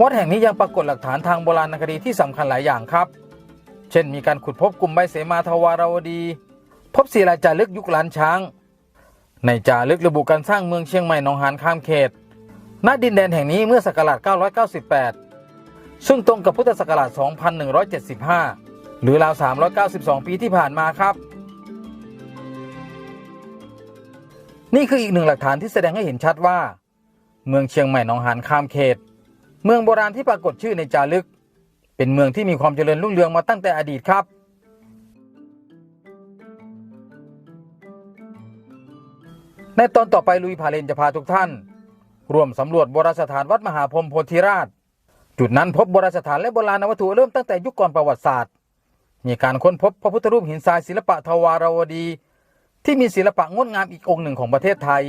วัดแห่งนี้ยังปรากฏหลักฐานทางโบราณคดีที่สำคัญหลายอย่างครับ เช่นมีการขุดพบกลุ่มใบเสมาทวาราวดี พบศิลาจารึกยุคล้านช้าง ในจารึกระบุการสร้างเมืองเชียงใหม่หนองหานข้ามเขต ณ ดินแดนแห่งนี้เมื่อศักราช 998 ซึ่งตรงกับพุทธศักราช 2175 หรือราว 392 ปีที่ผ่านมาครับ นี่คืออีกหนึ่งหลักฐานที่แสดงให้เห็นชัดว่า เมืองเชียงใหม่หนองหานข้ามเขต เมืองโบราณที่ปรากฏชื่อในจารึก เป็นเมืองที่มีความเจริญรุ่งเรืองมาตั้งแต่อดีตครับ ในตอนต่อไปลุยพาเลนจะพาทุกท่าน ร่วมสำรวจโบราณสถานวัดมหาพรมโพธิราช จุดนั้นพบโบราณสถานและโบราณวัตถุเริ่มตั้งแต่ยุคก่อนประวัติศาสตร์ มีการค้นพบพระพุทธรูปหินทรายศิลปะทวารวดี ที่มีศิลปะงดงามอีกองค์หนึ่งของประเทศไทย